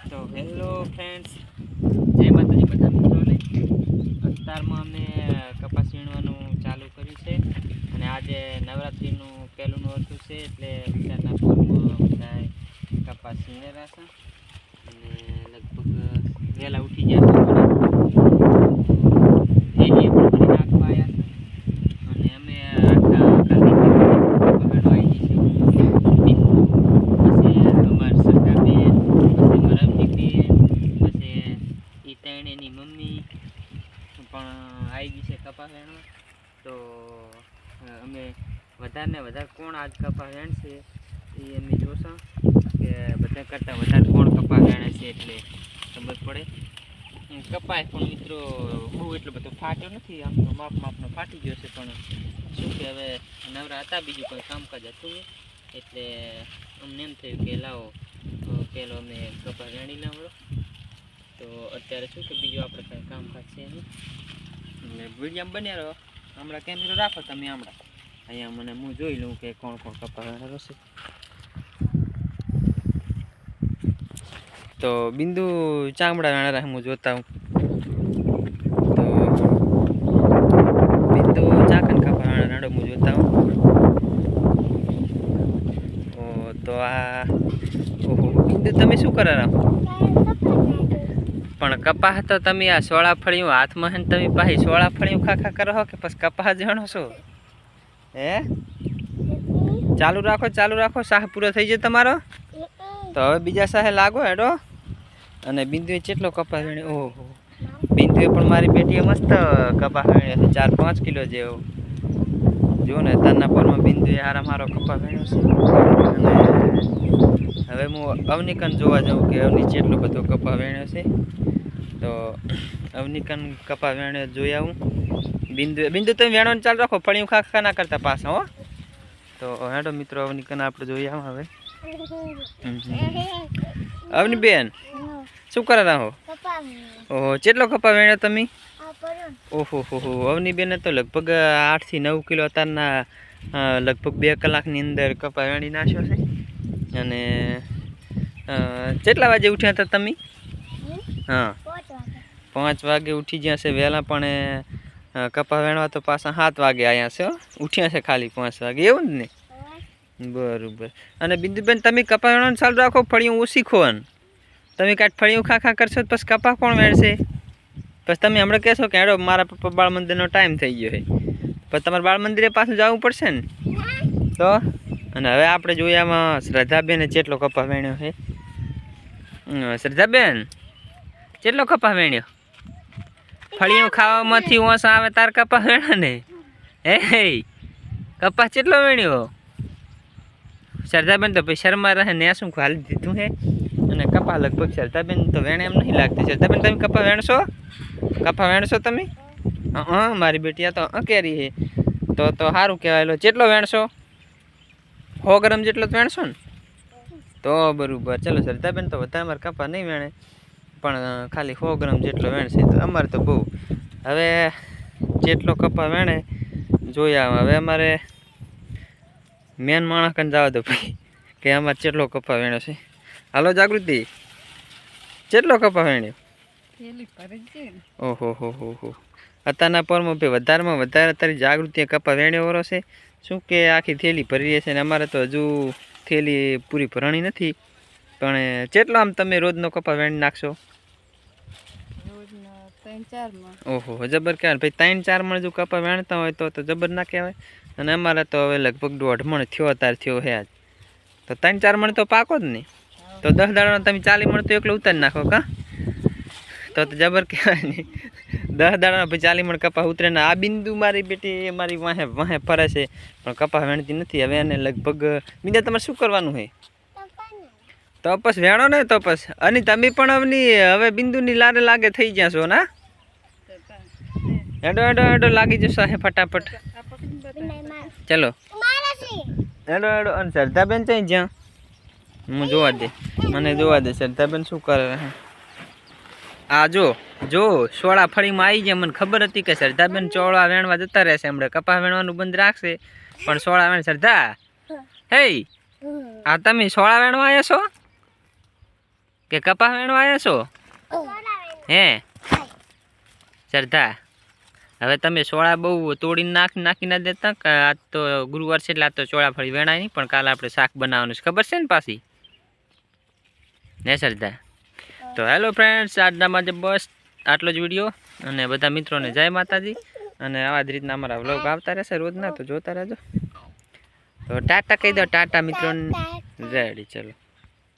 તો hello friends જય માતાજી બધા મિત્રોને. અત્યારમાં અમે કપાસ વીણવાનું ચાલુ કર્યું છે અને આજે નવરાત્રિનું પહેલું નોરતું છે એટલે અત્યારના પોરમાં બધા કપાસ વીણેલા છે. અને લગભગ વહેલા ઉઠી ગયા છે થેલીએ પણ ભરી નાખવા આવ્યા છે અને અમે આખા ગાંધીનગર પછી અમાર સરકારબેન પછી મારા બેન પછી ઈ ત્રણેયની મમ્મી પણ આવી ગઈ છે કપા વેણવા તો અ, અમે વધારે ને વધારે કોણ આજ કપા છે, એ અમે જોશું. કે બધા કરતાં વધારે કોણ કપા વેણે છે એટલે ખબર પડે. કપાય પણ મિત્રો બહુ એટલો બધો ફાટ્યો નથી. આમ તો માપ માપનો ફાટી ગયો છે, પણ શું કે હવે નવરા હતા, બીજું કોઈ કામકાજ હતું એટલે અમને એમ થયું કે લાવો પેલો અમે કપા વેણી લાવડો. તો અત્યારે શું કે બીજું આપણે કાંઈ કામકાજ છે નહીં. વીડિયો બન્યા રહો. હમણાં કેમેરો રાખો તમે હમણાં અહીંયા મને હું જોઈ લઉં કે કોણ કોણ કપા વેણેલો છે તો બિંદુ ચામડા નાણા હું જોતા હું. તો બિંદુ ચાકન કપા વેણેલા હું જોતા હું. તો આ, ઓહો, બિંદુ તમે શું કરારા પણ કપાહ તો તમે આ સોળા ફળિયું હાથમાં તમે પાછી સોળા ફળિયું ખાખા કરો કે પછી કપાહ જણો છો? હે? ચાલુ રાખો ચાલુ રાખો. સાહ પૂરો થઈ જાય તમારો? તો હવે બીજા સાહે લાગો હેડો. અને બિંદુએ કેટલો કપાસ વેણે ઓહો. બિંદુએ પણ મારી બેટીએ મસ્ત કપાસ વેણ્યો છે ચાર પાંચ કિલો જેવો. જુઓ ને, તારના પરમાં બિંદુએ હારા મારો કપાસ વેણ્યો છે હવે હું અવનિકન જોવા જાઉં કે અવની કેટલો બધો કપા વેણ્યો છે. તો અવનિકન કપા વેણ્યો જોઈ આવું. બિંદુ બિંદુ તમે વેણવાનું ચાલુ રાખો ફળી ખા ખા ના કરતા પાછા હો. તો હેડો મિત્રો અવનિકન આપણે જોઈએ આમ હવે. અવની બેન શું કરે રહો ઓહો કેટલો કપા વેણ્યો તમે? ઓહો હો હો અવની બેને તો લગભગ આઠથી નવ કિલો અત્યારના લગભગ બે કલાકની અંદર કપા વેણી નાખ્યો છે. અને કેટલા વાગે ઉઠ્યા હતા તમે? હા. પાંચ વાગે. ઉઠી ગયા છે વહેલા પણ કપા વેણવા તો પાછા સાત વાગે આવ્યા છે. ઉઠ્યા છે ખાલી પાંચ વાગે, એવું જ ને? બરોબર. અને બિંદુબેન, તમે કપા વેણવાનું ચાલુ રાખો, ફળિયું ઓછી ખોવાનું. તમે કાંઈ ફળિયું ખા કરશો તો પછી કપા કોણ વેણશે? પછી તમે હમણાં કહેશો કે, હેડો, મારા પપ્પા બાળ મંદિરનો ટાઈમ થઈ ગયો છે. પછી તમારે બાળ મંદિરે પાછું જવું પડશે ને? તો? અને હવે આપણે જોઈએ આમાં શ્રદ્ધાબેને કેટલો કપા વેણ્યો છે? શ્રદ્ધાબેન, કેટલો કપા વેણ્યો? ફળિયું ખાવામાંથી ઓસ આવે, તાર કપા વેણા ને? હે હે. કપા કેટલો વેણ્યો? સરદાબેન તો પછી શર્મા રહે ને શું ખાલી દીધું હે. અને કપા લગભગ સરદાબેન તો વેણે એમ નહીં લાગતી. સરદાબેન તમે કપા વેણશો? કપા વેણશો તમે? હા મારી બેટી, આ તો અકેરી હે. તો તો સારું કહેવાય. જેટલો વેણશો? સો ગ્રામ જેટલો તો વેણશો ને? તો બરાબર. ચલો સરદાબેન તો વધારે અમારે કપા નહીં વેણે. પણ ખાલી સો ગ્રામ જેટલો વેણશે તો અમારે તો બહુ. હવે જેટલો કપા વેણે જોયા હવે અમારે મેન માણસ કને જવા દો ભાઈ કે અમારે જેટલો કપા વેણ્યો છે. હાલો જાગૃતિ. જેટલો કપા વેણ્યો? ઓહો હો હો હો. અત્યારના પરમાં ભાઈ વધારેમાં વધારે અત્યારે જાગૃતિ કપા વેણ્યો વરો છે. શું કે આખી થેલી ભરી છે ને અમારે તો હજુ થેલી પૂરી ભરણી નથી. પણ કેટલો આમ તમે રોજનો કપા વેણી નાખશો? ઓહો જબર કહેવાય ભાઈ ત્રણ ચાર મણ જો કપા વેણતા હોય તો તો જબર ના કહેવાય. અને અમારે તો હવે લગભગ દોઢ મણ થયો તાર થયો હે આજ. તો ત્રણ ચાર મણ તો પાકો જ નહીં તો દસ દાડાનો તમે ચાલી મણ તો એકલો ઉતારી નાખો કા? તો તો જબર કહેવાય નહીં દસ દાડાનો પછી ચાલી મણ કપા ઉતરે ને. આ બિંદુ મારી બેટી એ મારી વાહે વાહે ફરે છે. પણ કપા વેણતી નથી. હવે એને લગભગ બીજા તમારે શું કરવાનું હોય તો પછી વેણો ને તપસ. અને તમે પણ હવની હવે બિંદુની લારે લાગે થઈ ગયા છો ના? એડો એડો એડો લાગી જશો હે ફટાફટ. ચલો. એડો એડો અને શ્રદ્ધાબેન ત્યાં જ્યાં? હું જોવા દે. મને જોવા દે શ્રદ્ધાબેન શું કરે હે આ જો જો સોળા ફળીમાં આવી ગયા. મને ખબર હતી કે સરદાબેન ચોળા વેણવા જતા રહેશે. હમણાં કપા વેણવાનું બંધ રાખશે. પણ સોળા વેણ સરદા હે. આ તમે સોળા વેણવા આવ્યા છો? કે કપા વેણવા આવ્યા છો? હે? શ્રદ્ધા હવે તમે સોળા બહુ તોડીને નાખી નાખી ના દેતા કે આજ તો ગુરુવાર છે એટલે આજ તો ચોળા ફળી વેણાય નહીં પણ કાલે આપણે શાક બનાવવાનું છે. ખબર છે ને પાછી? ને શ્રદ્ધા? તો હેલો ફ્રેન્ડ્સ આજના માટે બસ આટલો જ વીડિયો. અને બધા મિત્રોને જય માતાજી. અને આવા જ રીતના અમારા વ્લોગ આવતા રહેશે રોજના તો જોતા રહેજો. તો ટાટા કહી દો ટાટા મિત્રોને. રેડી ચલો.